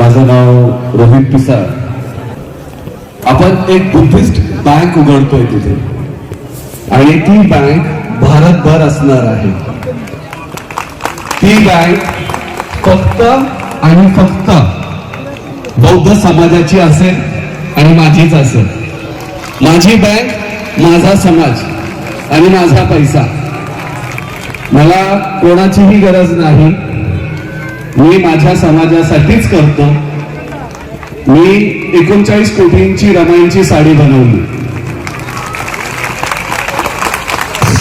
माझं नाव रोहित पिसाळ. आपण एक बुद्धिस्ट बँक उघडतोय तिथे. आणि ती बँक भारतभर असणार आहे. ती बँक फक्त आणि फक्त बौद्ध समाजाची असेल आणि माझीच असेल. माझी बँक माझा समाज आणि माझा पैसा. मला कोणाचीही गरज नाही. मी माझ्या समाजासाठीच करतो. मी एकोणचाळीस कोटींची रमाईंची साडी बनवली.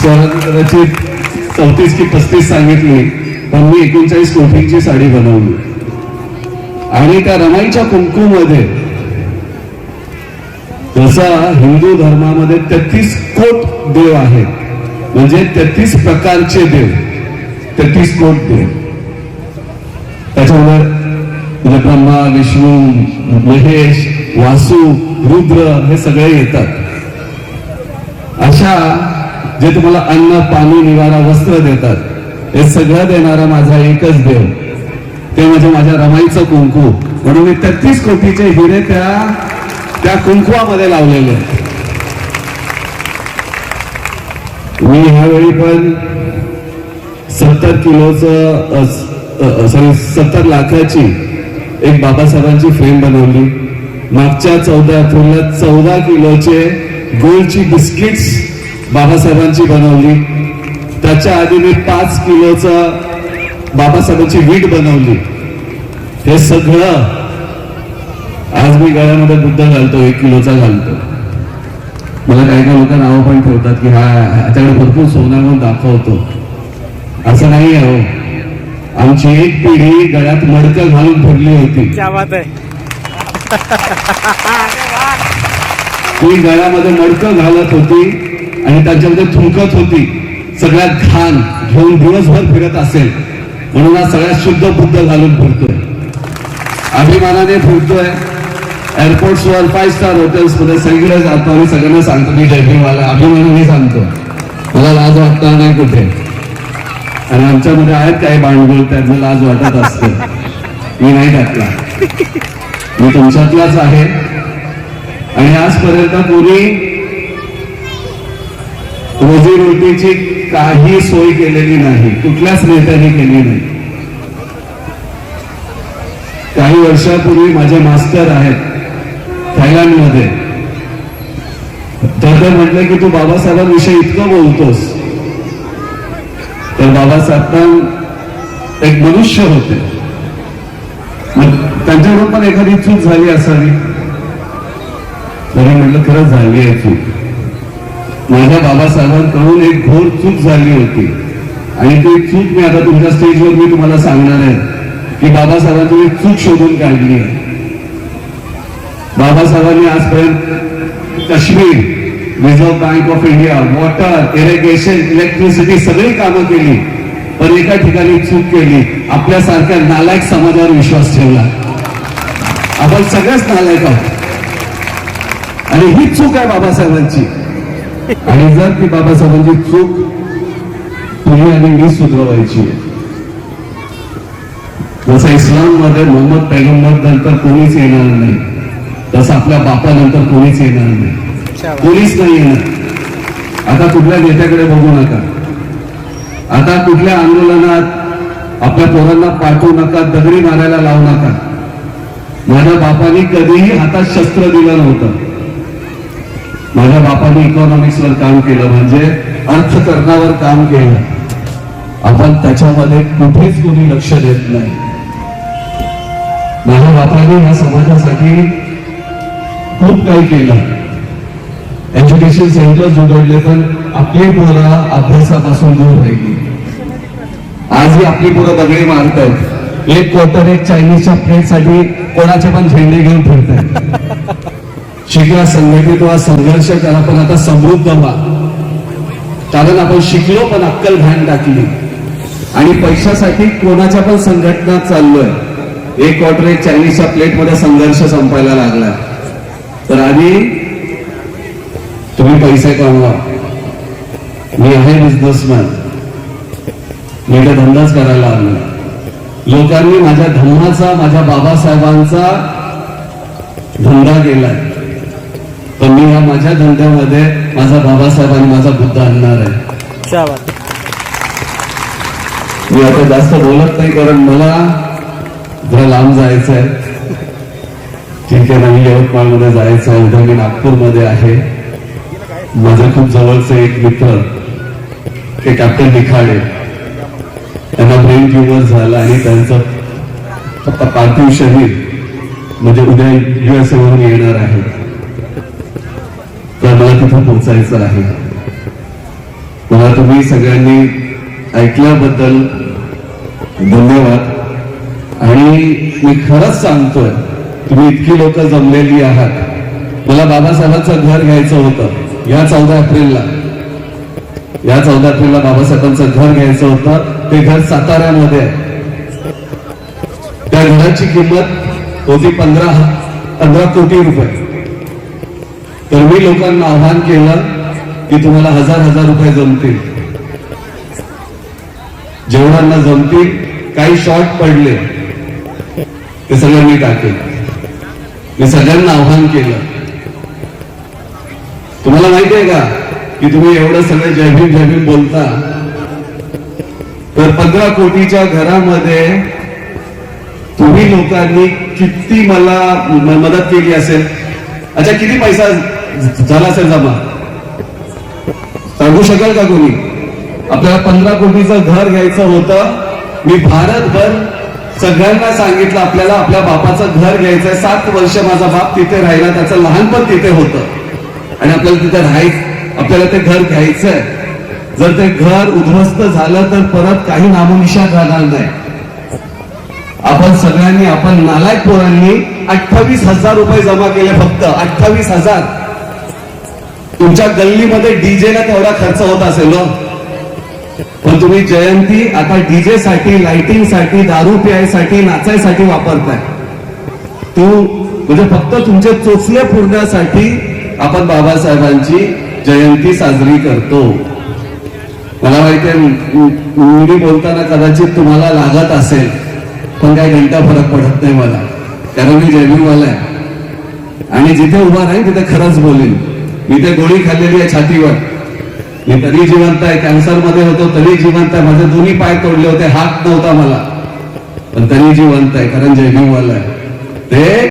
कदाचित चौतीस की पस्तीस सांगितली पण मी एकोणचाळीस कोटींची साडी बनवली. आणि त्या रमाईच्या कुंकूमध्ये जसा हिंदू धर्मामध्ये तेहतीस कोट देव आहेत म्हणजे तेहतीस प्रकारचे देव तेहतीस कोट देव. ब्रह्मा विष्णू महेश वासू रुद्र हे सगळे येतात. अशा जे तुम्हाला अन्न पाणी निवारा वस्त्र देतात हे सगळं देणारा माझा एकच देव. ते म्हणजे माझ्या रमाईचं कुंकू. म्हणून मी तेहतीस कोटीचे हिरे त्या त्या कुंकुवामध्ये लावलेले मी ह्यावेळी पण सत्तर किलोचं सॉरी सत्तर लाखाची एक बाबासाहेबांची फ्रेम बनवली. मागच्या चौदा एप्रिलला चौदा किलोचे गोलची बिस्किट्स बाबासाहेबांची बनवली. त्याच्या आधी मी पाच किलोचं बाबासाहेबांची वीट बनवली. हे सगळं आज मी गळ्यामध्ये बुद्ध घालतो एक किलोचा घालतो. मला काही काही लोक नावं पण ठेवतात की हा ह्याच्याकडे भरपूर सोना म्हणून दाखवतो. असं नाही आहे हो. आमची एक पिढी गळ्यात मडकं घालून फिरली होती. क्या बात है ती गळ्यामध्ये मडकं घालत होती आणि त्याच्यामध्ये थुंकत होती. सगळ्यात घाण घेऊन दिवसभर फिरत असेल. म्हणून हा सगळ्यात शुद्ध बुद्ध घालून फिरतोय. अभिमानाने फिरतोय. एअरपोर्ट्सवर फाईव्ह स्टार हॉटेल्समध्ये सगळीकडे जातो आणि सगळ्यांना सांगतो मी जयभीमवाला. अभिमानाने सांगतो. मला लाज वाटणार नाही कुठे? आणि आमच्यामध्ये आहेत काही भांडवल त्यांना लाज वाटत असते. मी नाही टाकला. मी तुमच्यातलाच आहे. आणि आजपर्यंत कोणी रोजीरोटीची काही सोय केलेली नाही. कुठल्याच नेत्याने केली नाही. काही वर्षापूर्वी माझे मास्टर आहेत थायलंडमध्ये. तर म्हटलं की तू बाबासाहेबांविषयी इतकं बोलतोस. तर बाबासाहेब पण एक मनुष्य होते. मग त्यांच्याकडून पण एखादी चूक झाली असावी. तरी म्हटलं खरं झाली आहे चूक. माझ्या बाबासाहेबांकडून एक घोर चूक झाली होती. आणि ती चूक मी आता तुमच्या स्टेजवर मी तुम्हाला सांगणार आहे की बाबासाहेबांनी एक चूक शोधून काढली आहे. बाबासाहेबांनी आजपर्यंत Kashmir reserve bank of India water irrigation electricity सगळी कामं केली. पण एका ठिकाणी चूक केली. आपल्यासारख्या नालायक समाजावर विश्वास ठेवला. आपण सगळ्याच नालायक आहोत. आणि ही चूक आहे बाबासाहेबांची. आणि जर ती बाबासाहेबांची चूक तुम्ही आणि मी सुधरवायची. आहे जसं इस्लाममध्ये मोहम्मद पैगंबर नंतर कोणीच येणार नाही. तसं आपल्या बापानंतर कोणीच येणार नाही. पोलीस नाही येणार आता कुठल्या नेत्याकडे बघू नका. आता कुठल्या आंदोलनात आपल्या पोरांना पाठवू नका दगडी मारायला लावू नका. माझ्या बापाने कधीही हातात शस्त्र दिलं नव्हतं. माझ्या बापाने इकॉनॉमिक्सवर काम केलं म्हणजे अर्थकरणावर काम केलं. आपण त्याच्यामध्ये कुठेच कोणी लक्ष देत नाही. माझ्या बापाने या समाजासाठी खूप काही केलं. एज्युकेशन सेंटर उघडले पण आपली पोरं अभ्यासापासून दूर राहिली. आजही आपली पोरं दगडी आहेत एक क्वार्टर एक चायनीजच्या प्लेटसाठी कोणाचे पण झेंडे घेऊन फिरतायत शिकला संघटित व्हा संघर्ष करा पण आता समृद्ध व्हा. कारण आपण शिकलो पण अक्कल घाण टाकली. आणि पैशासाठी कोणाच्या पण संघटना चाललोय. एक क्वार्टर एक चायनीजच्या प्लेटमध्ये संघर्ष संपायला लागला. तर आधी तुम्ही पैसे कमवा. मी आहे बिझनेसमॅन मी इथे धंदाच करायला आलो लोकांनी माझ्या धम्माचा माझ्या बाबासाहेबांचा धंदा केलाय. पण मी ह्या माझ्या धंद्यामध्ये माझा बाबासाहेब आणि माझा बुद्ध आणणार आहे. मी आता जास्त बोलत नाही कारण मला जरा लांब जायचं आहे ठीक आहे ना मी यवतमाळमध्ये जायचं आहे उद्या मी नागपूरमध्ये आहे. माझे खूप जवळचे एक मित्र ते कॅप्टन निखाडे त्यांना ब्रेन ट्युमर झाला आणि त्यांचं फक्त पार्थिव शरीर म्हणजे उद्या युएसए वरून येणार आहे. तर मला तिथं पोहोचायचं आहे. मला तुम्ही सगळ्यांनी ऐकल्याबद्दल धन्यवाद. आणि मी खरंच सांगतोय तुम्ही इतकी लोक जमलेली आहात. मला बाबासाहेबांचं घर घ्यायचं होतं. या चौदा एप्रिलला. या चौदा एप्रिलला बाबासाहेबांचं घर घ्यायचं होतं. ते घर साताऱ्यामध्ये आहे. त्या घराची किंमत होती पंधरा पंधरा कोटी रुपये. तर मी लोकांना आव्हान केलं की तुम्हाला हजार हजार रुपये जमतील. जेवढांना जमतील काही शॉर्ट पडले. ते सगळं मी टाकेल मी सगळ्यांना आव्हान केलं. तुम्हाला माहिती आहे का? की तुम्ही एवढं सगळं जयभीम जयभीम बोलता. तर पंधरा कोटीच्या घरामध्ये तुम्ही लोकांनी किती मला मदत केली असेल? अच्छा किती पैसा झाला असेल जमा? सांगू शकाल का कोणी? आपल्याला पंधरा कोटीचं घर घ्यायचं होतं. मी भारतभर सगळ्यांना सांगितलं आपल्याला आपल्या बापाचं घर घ्यायचंय. सात वर्ष माझा बाप तिथे राहिला त्याचं लहानपण तिथे होतं. आणि आपल्याला तिथे राहायचं आपल्याला ते घर घ्यायचंय. जर ते घर उद्ध्वस्त झालं तर परत काही नामोनिशा राहणार नाही. आपण सगळ्यांनी आपण नालायक पोरांनी अठ्ठावीस हजार रुपये जमा केले फक्त अठ्ठावीस हजार. तुमच्या गल्लीमध्ये डीजेला तेवढा खर्च होत असेल हो. पण तुम्ही जयंती आता डीजे साठी लाइटिंगसाठी दारू प्यायसाठी नाचायसाठी वापरताय. तू म्हणजे फक्त तुमचे चोचले पुरण्यासाठी आपण बाबासाहेबांची जयंती साजरी करतो. मला माहितीये मुली बोलताना कदाचित तुम्हाला लागत असेल पण काही घंटा फरक पडत नाही मला कारण मी जयभीमवाला आहे. आणि जिथे उभा राहील तिथे खरंच बोलेन. मी ते गोळी खाल्लेली आहे छातीवर. मी तरी जिवंत आहे कॅन्सरमध्ये होतो तरी जिवंत आहे. माझे दोन्ही पाय तोडले होते हात नव्हता मला. पण तरी जिवंत आहे कारण जयभीमवाला आहे. ते